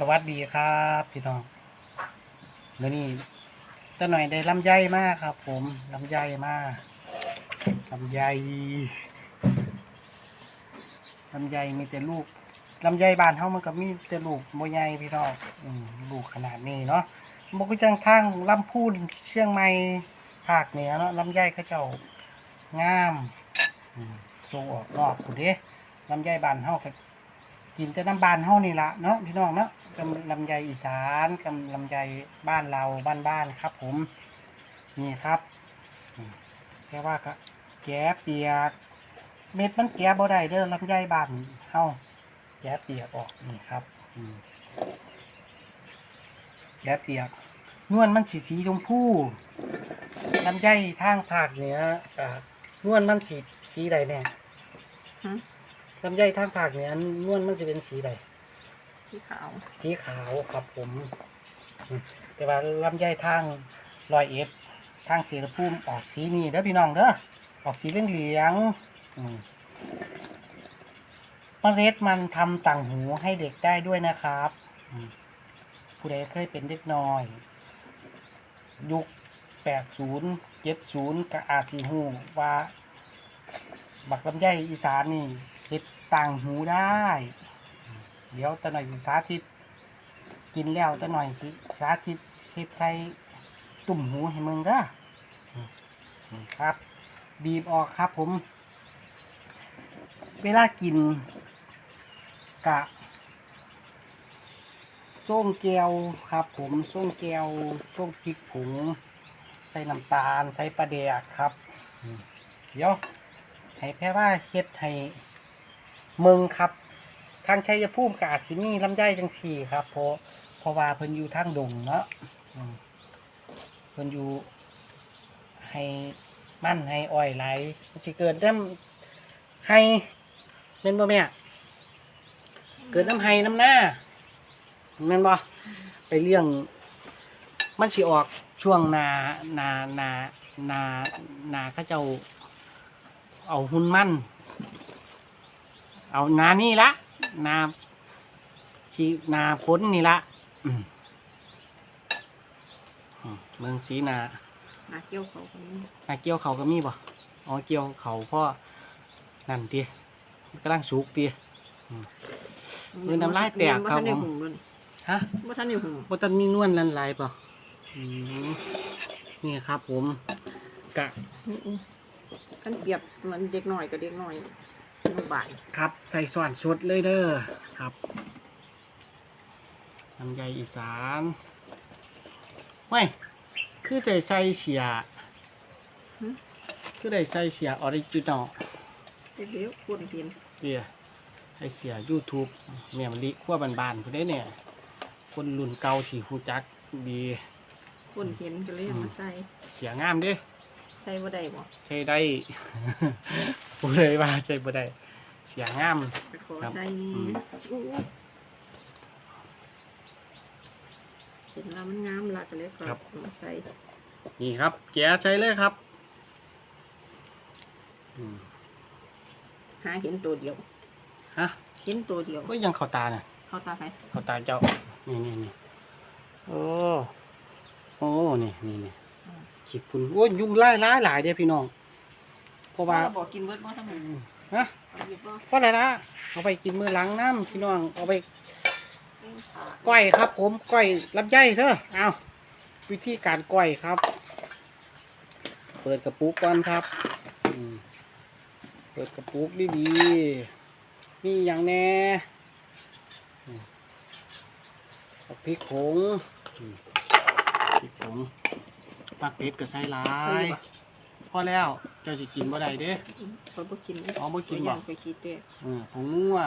สวัสดีครับพี่น้องเดี๋ยวนี้ตาหน่อยได้ลำไยมากครับ ผมลำไยมากลำไยลำไยมีแต่ลูกลำไยบานเฮามันก็มีแต่ลูกโมใหญ่พี่น้องลูกขนาดนี้เนาะบกจังทางลำพูนเชียงใหม่ภาคเหนือเนาะลำไยเขาเจ้างามอืมส่ออกนอกคุณเด้ลำไยบานเฮา กินแต่น้ำบานเฮานี่ละเนาะพี่น้องเนาะกำลำไยอีสานกำลำไยบ้านเราบ้านบ้านๆครับ ผม นี่ครับแค่ว่าก็แกะเปียก เม็ดมันแกะบ่ได้เด้อลำไยบ้านเฮาแกะเปียกออกนี่ครับแกะเปียกนวลมันสีสีชมพูลำไยทางภาคเหนืออ่านวลมันสีสีใดแน่ฮะ ลำไยทางภาคเหนือนวลมันจะเป็นสีใดสีขาวสีขาวครับผมอืมแต่ว่าลำไยทางลอยเอฟทางเสียภูมิออกสีนี้เด้อพี่น้องเด้อออกสีเหลืองเหลืองๆอืมเมล็ดมันทำต่างหูให้เด็กได้ด้วยนะครับอืมผู้ใดเคยเป็นเด็กน้อย ยุคแปดศูนย์เจ็ดศูนย์ก็อาจสีหูว่า บักลำไยอีสานนี่เฮ็ด ต่างหูได้ เดี๋ยวตะหน่อยสิสาธิต กินแล้วตะหน่อยสิสาธิตเฮ็ดใส่ตุ่มหูให้มึงเด้อนี่ครับ บีบออกครับผม เวลากิน กะส้มแก้วครับ ผมส้มแก้วส้มพริกผงใส่น้ำตาล ใส่ปลาแดกครับ เดี๋ยว ให้แพ่ว่าเฮ็ดให้ เมืองครับ ทางชัยภูมิกอาจสิมีลำไยจังสี่ครับเพราะเพราะว่าเพิ่นอยู่ทางดงเนาะอืมเพิ่นอยู่ให้มั่นให้อ้อยไหลมันสิเกิดน้ำให้เม่นบ่แม่เกิดน้ำให้น้ำหน้าแม่นบ่ไปเลี้ยง มันสิออกช่วงนานานานานาเขาเจ้าเอาหุ่นมั่น เอานานี่ละนาชีนาพ้นนี่ละอืมอืมเมืองสีนาหนาเกี้ยวเขาคนนี้นาเกี่ยวเขาก็มีบ่อ๋อเกี่ยวเขาพ่อนั่นตีกำลังสุกตีมือน้ำลายแตกครับบ่ทันได้ผมหุงด้วยนี่ฮะบ่ทันได้หุงบ่ตันมีนวลลันลายป่ะอืมนี่ครับผมกะอื้อๆคันเปรียบมันเด็กหน่อยกับเด็กหน่อย อนุบาลครับใส่ส่วนชุดเลยเด้อครับลำไยอีสานเว้ยคือได้ใส่เสียหึคือได้ใส่เสียออริจินอลเด็กๆคนเห็นเดียให้เสีย YouTube เมียมะลิขั้วบานๆพุ่นได้เนี่ย คนรุ่นเก่าสีหูจักดี คนเห็นก็เลยเอามาใส่เสียงามเด้ ใส่บ่ได้บ่ใช้ได้พูดเลยว่าใช้บ่ได้เสียงาม ไปขอครับใส่อืนี่มอู้เห็นแล้วมันงามละก็เลยก็เอามาใส่นี่ครับ แกะใช้เลยครับอืมหาเห็นตัวเดียว ฮะเห็นตัวเดียว ก็ยังเข้าตาน่ะ เข้าตาไปเข้าตาเจ้า นี่นี่นี่โอ้ โอ้ นี่นี่นี่ ขีดฝุ่นโอ้ยยุงไล่ร้ายหลายเด้อพี่น้องเพราะว่าบอกกินเบิดบ่ทั้งหมดฮะเอาหยิบบ่ก็ได้ละเอาไปกินมื้อหลังน้ำพี่น้องเอาไปเอ้ยขาก้อยครับ ผมก้อยลำไยเถอะเอาวิธีการก้อยครับ เปิดกระปุกก่อนครับอืมเปิดกระปุกดีๆนี่อย่างแน่อืมเอาพริกผงอืมพริกผง ปักเป็ดก็ใส่หลาเอายหยิบบ่พอแล้วเจ้าสิกินบ่ได้เด้ เขาบ่กินเลยอ๋อบ่กินบ่ ย่างไปขี้เตะเออผงนัว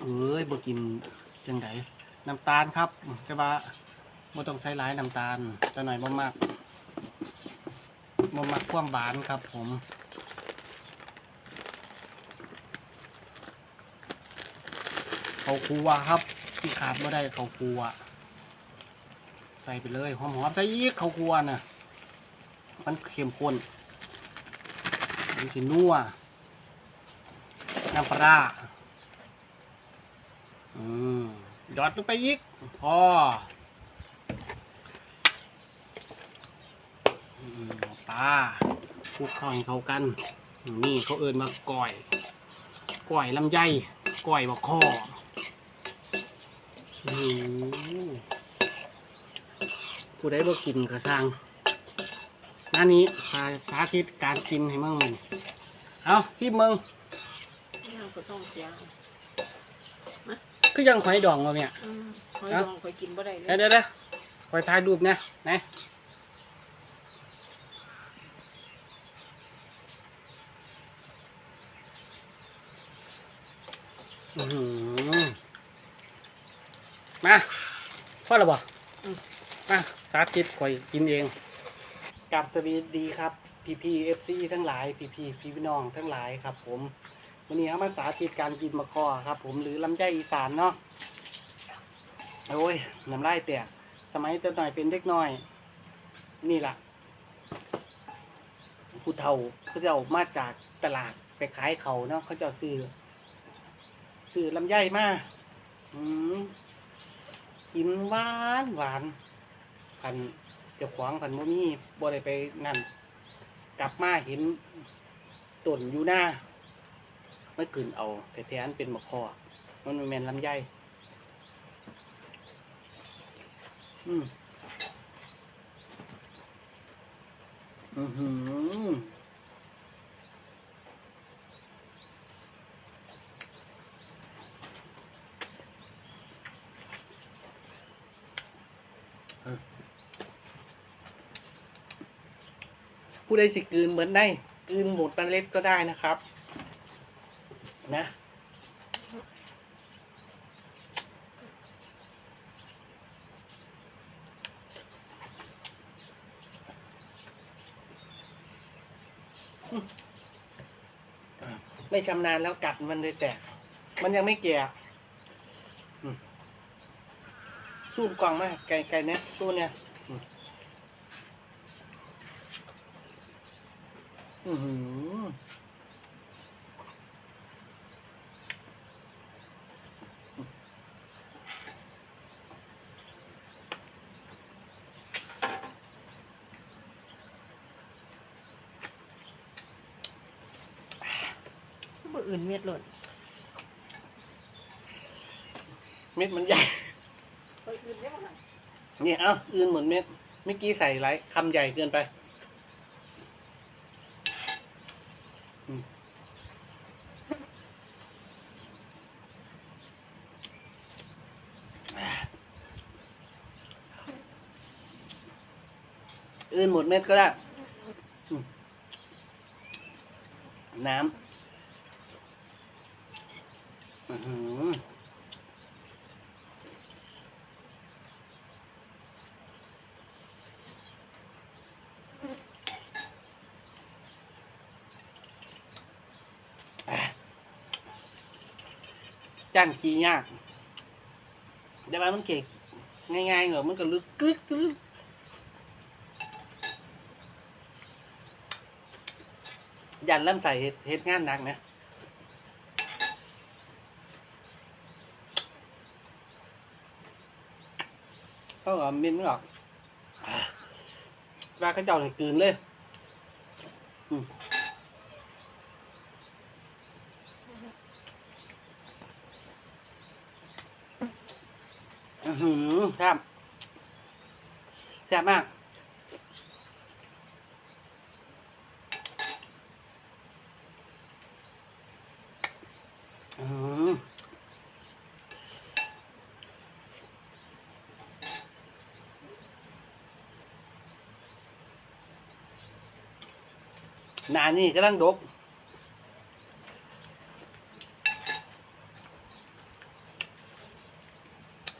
เอ้ยบ่กินจังไดน้ำตาลครับ แต่ว่าบ่ต้องใส่หลายน้ำตาลจะหน่อยบ่มากบ่มักความหวานครับ ผมเขาวครัวครับที่ขาดบ่ได้เขาวครัว ใส่ไปเลยหอมๆใส่อีกเขาคัวน่ะ มันเข้มข้นมันสินัวน้ำปลาอืมหยอดลงไปอีกพออืมปลาคลุกเข้าเข้ากัน นี่เขาเอินมาก่อยก่อยลำไยก่อยบะข้อโอ้โห ผู้ใดบ่กินกระซังหน้านี้สาสาธิตการกินให้มั่งมันเอาซิมึงเราก็ต้องเสียงคือยังหอยดองวะเนี่ยอืมหอยเอ้าดองคอยกินบ่ได้เลเดี๋ยวยเดี๋ยวเดี๋ยวคอยถ่ายรูปนะนะอื้อหือมาพ่อหรอบ่ มาสาธิตคอยกินเองกับสวีดีครับพีพีเอฟซีทั้งหลายพีพีพี่พี่น้องทั้งหลายครับผมวันนี้เขามาสาธิตการกินมะกอครับ ผมหรือลำไยอีสานเนาะโอ้ยน้ำลายแตกสมัยแต่หน่อยเป็นเด็กน้อย นี่ล่ะผู้เฒ่าเขาจะเอามาจากตลาดไปขายเขาเนาะเขาจะซื้อซื้อลำไยมาอืมกินหวานหวาน พันเจะขวางพันโมมี่บ่ได้ไปนั่น กลับมาเห็นต้นอยู่หน้าไม่กลืนเอา แต่แทนเป็นมะคอมันบ่แมนลำไยอืมอือหือเออ ผู้ใดสิกืนเหมือนได้กืนหมดเมล็ดก็ได้นะครับ นะไม่ชำนาญแล้วกัดมันเลยแตกมันยังไม่แก่สูบกล่องมาไก่ไก่เนี้ยตู้เนี่ย อือหือบ่อื่นเม็ดหล่นเม็ดมันใหญ่เนี่ยเอ้า อื่นเหมือนเม็ดเมื่อกี้ใส่ไรคำใหญ่เกินไป อื่นหมดเม็ดก็ได้ น้ำอือหือจ้างขี้ยากแต่ว่ามันเก่งง่ายๆเหรอมันก็ลึกกึกกึก ยันเริ่มใส่เฮ็ดงานหนักนะเขาก็มินไม่ออกอะว่าเขาเจ้าหนึ่งกืนเลยอือือหือแซ่บแซ่บมาก อือหือ หนานี่กำลังดก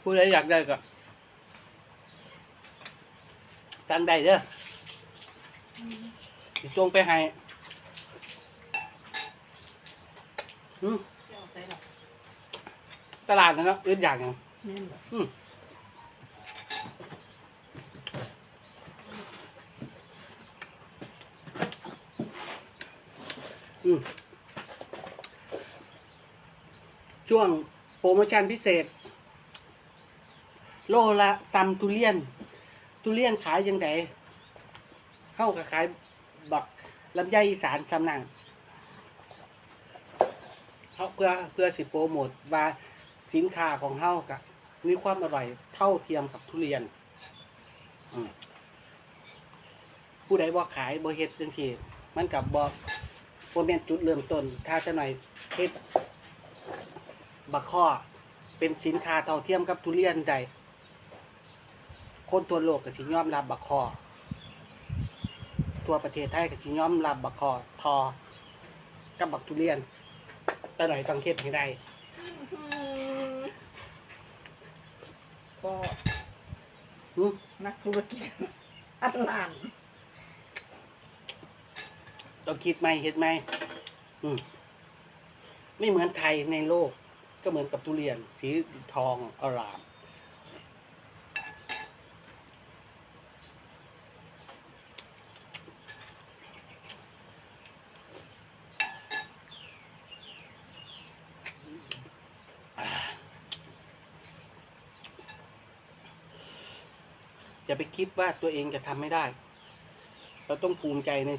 ผู้ใดอยากได้ก็สั่งได้เด้อสิส่งไปให้หืมเอาไปล่ะตลาดนะเนาะอื่นอย่างหนึ่งแม่นบ่อืม ช่วงโปรโมชั่นพิเศษ โลละซัมทุเรียน ทุเรียนขายยังไงเข้ากับขายบักลำไยอีสานสำนังเขาเพื่อเพื่อสิโปรโมทว่าสินค้าของเฮากับมีความอร่อยเท่าเทียมกับทุเรียนผู้ใดบ่ขายบ่เฮ็ดจังซี่มันกับบ่ บ่แม่นจุดเริ่มต้น ถ้าจะหน่อยเฮ็ดบักข้อ เป็นสินค้าเท่าเทียมกับทุเรียนใดคนทั่วโลกก็สิยอมรับบักข้อทั่วประเทศไทยก็สิยอมรับบักข้อทอกับบักทุเรียน แต่หน่อยต้องเฮ็ดให้ได้ก็หึนักธุรกิจอันลาน ต้องคิดไหมเฮ็ดไหมอืมไม่เหมือนไทยในโลก ก็เหมือนกับทุเรียน สีทองอรามอย่าไปคิดว่าตัวเองจะทำไม่ได้ เราต้องภูมิใจใน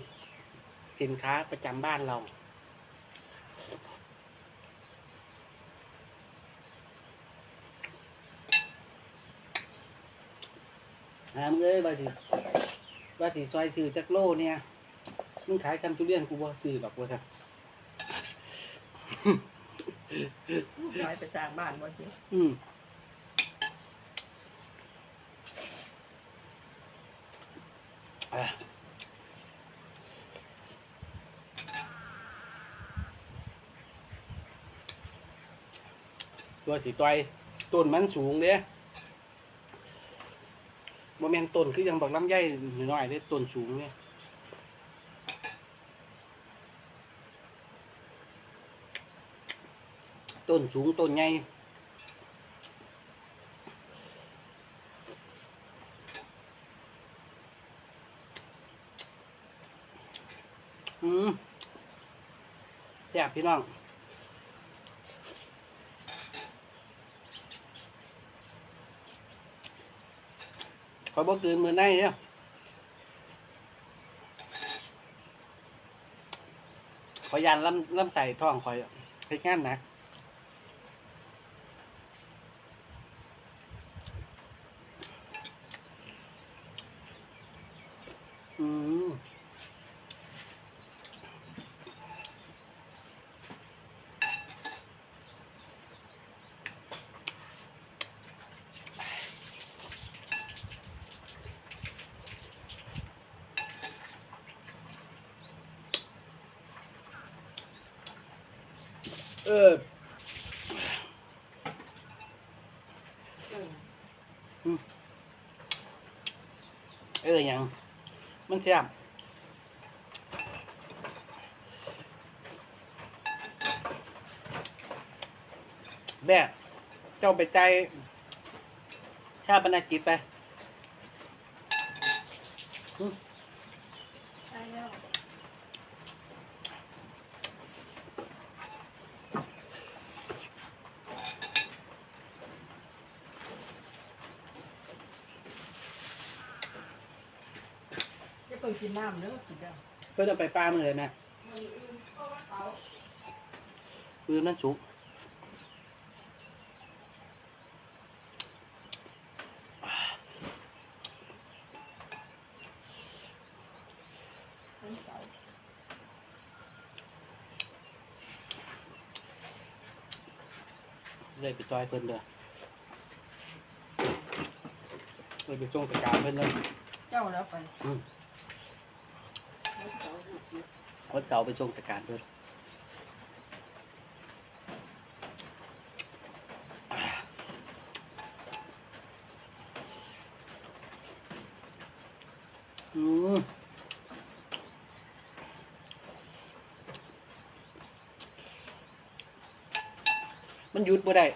สินค้าประจำบ้านเรา หามงเอ้ยว่าสิว่าสิซอยซื้อจักโลเนี่ย มึงขายกันทุเรียนกูบ่ซื้อดอกว่าครับย้ายไปสร้างบ้านบ่จริงอืมอะ ตัวสีต้อยต้นมันสูงเด้โมเมนต้นคือยังบอกลำไยหน่อยๆเด้ต้นสูงเนี่ยต้นสูงต้นใหญ่อืมแซ่บพี่น้อง อยบอกตื่นมือในเนี่ยขอยยานลำลำใส่ท้องขอยเฮ็ดงานหนะอืม เออเออยังมันแซ่บแม่เจ้าไปใจชายชาปนกิจไป ใช่แล้ว จะเปิดกินน้ำเด้อกินได้เพื่อจะไปป้ามือเลยแม่ปืนนั่นสุกทั้งเสาเลยไปจอยเพิ่นเด้อเลยไปจงสการเพิ่นเลยเจ้าแล้วไป อืมทั้ง เขาจะเอาไปชงสการด้วยมันยุดม่ได้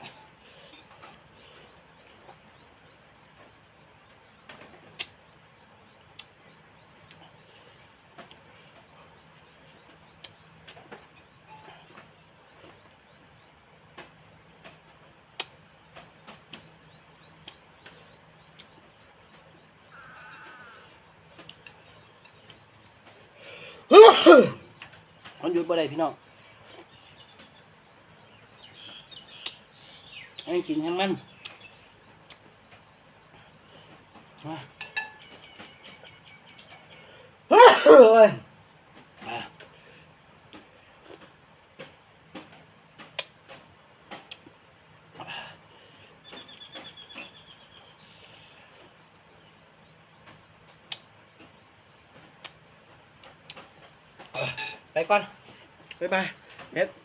มันหยุดบ่ได้พี่น้องให้กินให้มันมา ไปก่อ